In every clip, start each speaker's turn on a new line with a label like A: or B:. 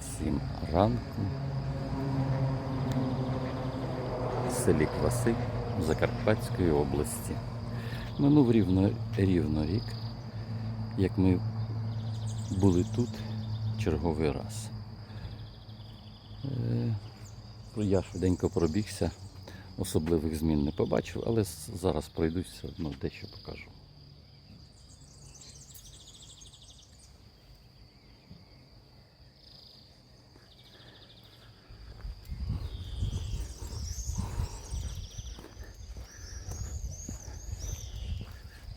A: Всім ранку. В селі Кваси Закарпатської області. Минув рівно, рівно рік, як ми були тут черговий раз. Е, Я швиденько пробігся, особливих змін не побачив, але зараз пройдусь все одно дещо покажу.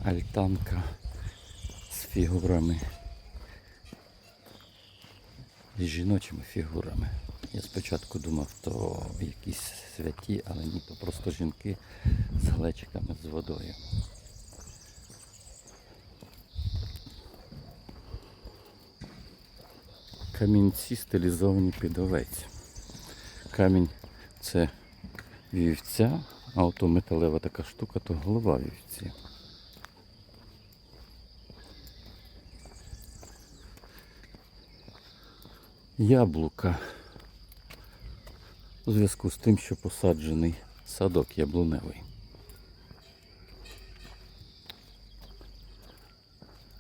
A: Альтанка з фігурами. З жіночими фігурами. Я спочатку думав, то якісь святі, але ні, то просто жінки з глечиками з водою. Камінці стилізовані під овець. Камінь це вівця, а ото металева така штука, то голова вівці. Яблука. У зв'язку з тим, що посаджений садок яблуневий.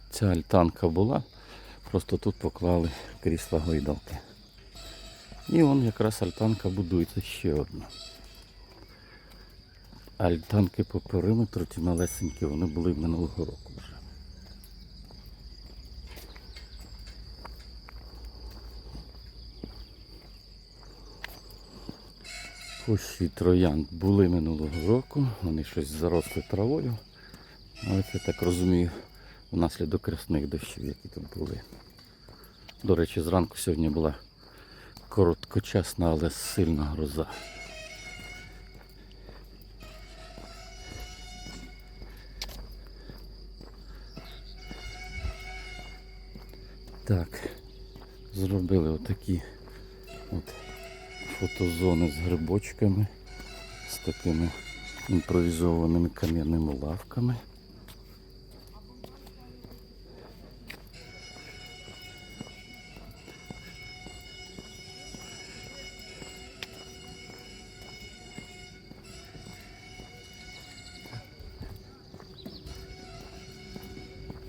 A: Ця альтанка була, просто тут поклали крісла гойдалки. І он якраз альтанка будується ще одна. Альтанки по периметру ті малесенькі, вони були минулого року Кущі троянд були минулого року, вони щось заросли травою. Але це так розумію, внаслідок красних дощів, які тут були. До речі, зранку сьогодні була короткочасна, але сильна гроза. Так, зробили отакі от фотозони з грибочками, з такими імпровізованими кам'яними лавками.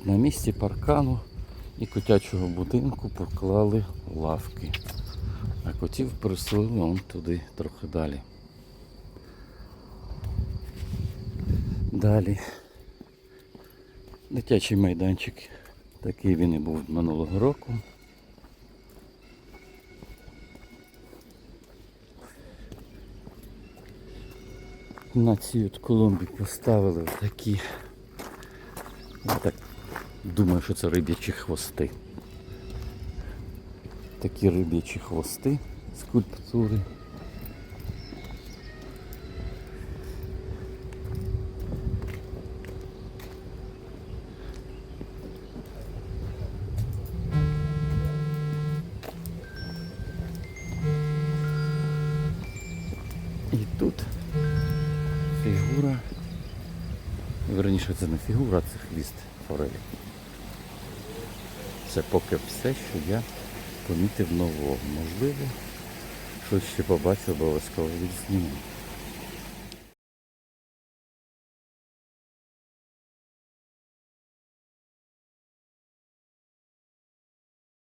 A: На місці паркану і котячого будинку поклали лавки. А котів переселили он туди трохи далі. Далі. Дитячий майданчик. Такий він і був минулого року. На цій от колумбі поставили такі. Я так думаю, що це риб'ячі хвости такі риб'ячі хвости скульптури. І тут фігура, верніше це не фігура, це хвіст форелі. Це поки все, що я помітив нового. Можливо, щось ще побачу, обов'язково відзніму.